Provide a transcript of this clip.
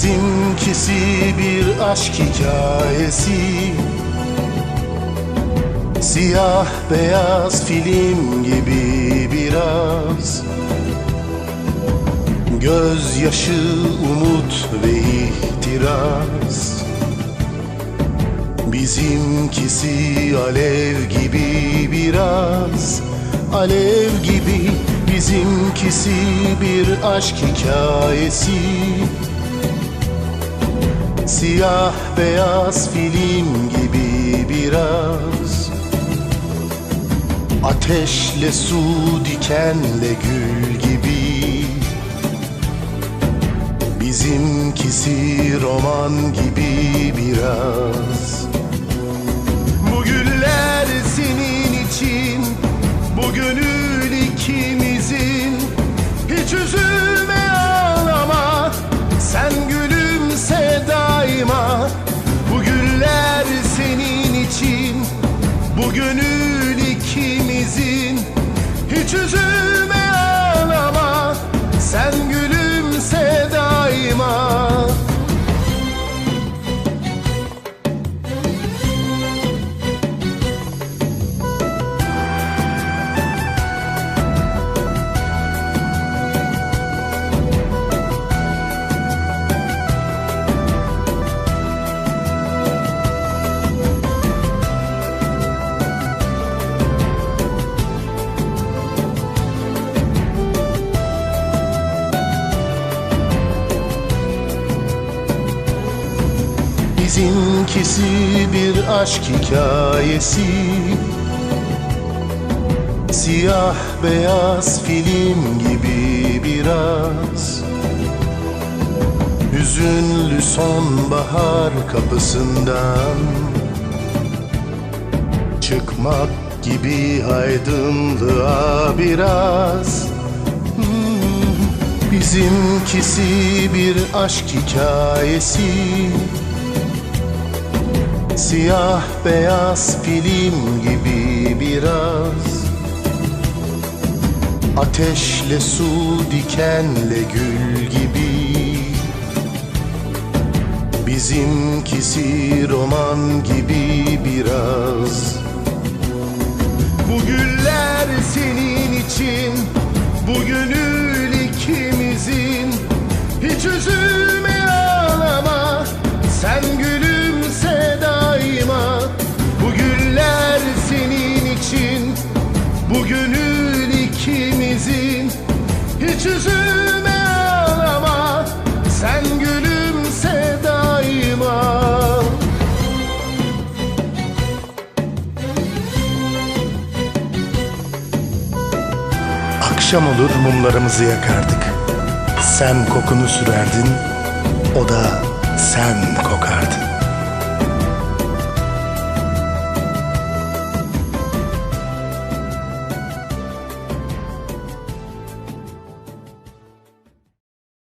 Bizimkisi bir aşk hikayesi. Siyah beyaz film gibi biraz. Gözyaşı, umut ve ihtiras Bizimkisi alev gibi biraz. Alev gibi bizimkisi bir aşk hikayesi Siyah beyaz film gibi biraz. Ateşle su dikenle gül gibi. Bizimkisi roman gibi biraz. Bu güller senin Bizimkisi bir aşk hikayesi. Siyah beyaz film gibi biraz. Hüzünlü sonbahar kapısından Çıkmak gibi aydınlığa biraz. Hmm, Bizimkisi bir aşk hikayesi Siyah beyaz film gibi biraz. Ateşle su dikenle gül gibi. Bizimkisi roman gibi biraz. Bu güller senin için Hiç üzülme ağlama Sen gülümse daima Akşam olur mumlarımızı yakardık. Sen kokunu sürerdin, o da sen kokardın.